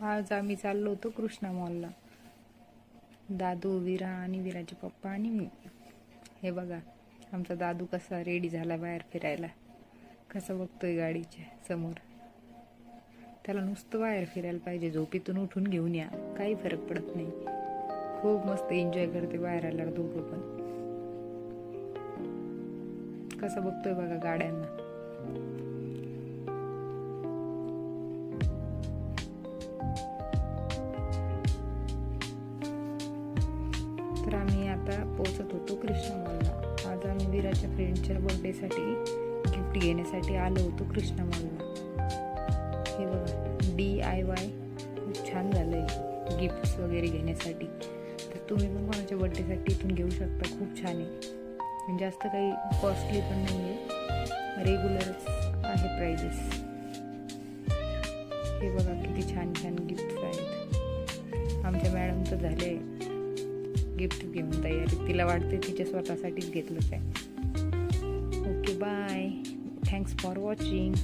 आज आम्ही चाललो होतो कृष्णा मॉलला. दादू विरा आणि विराचे पप्पा आणि मी. हे बघा आमचा दादू कसा रेडी झाला बाहेर फिरायला. कसं बघतोय गाडीच्या समोर. त्याला नुसतं बाहेर फिरायला पाहिजे झोपेतून उठून घेऊन या. काही फरक पडत नाही. खूप मस्त एन्जॉय करते बाहेर आल्यावर दोघं पण. कसं बघतोय बघा गाड्यांना. तर आम्ही आता पोहोचत होतो कृष्णमॉलला. आज आम्ही विराच्या फ्रेंडच्या बर्थडेसाठी गिफ्ट घेण्यासाठी आलो होतो कृष्णमॉलला. हे बघा डी आय वाय खूप छान झालं आहे गिफ्ट्स वगैरे घेण्यासाठी. तर तुम्ही पण कोणाच्या बर्थडेसाठी इथून घेऊ शकता खूप छान आहे. म्हणजे जास्त काही कॉस्टली पण नाही आहे रेग्युलरच आहे प्राइजेस हे बघा किती छान छान गिफ्ट्स आहेत. आमच्या मॅडम तर झाले गिफ्ट घेऊन तयारी तिला वाटते तिच्या स्वतःसाठीच घेतलं काय okay bye thanks for watching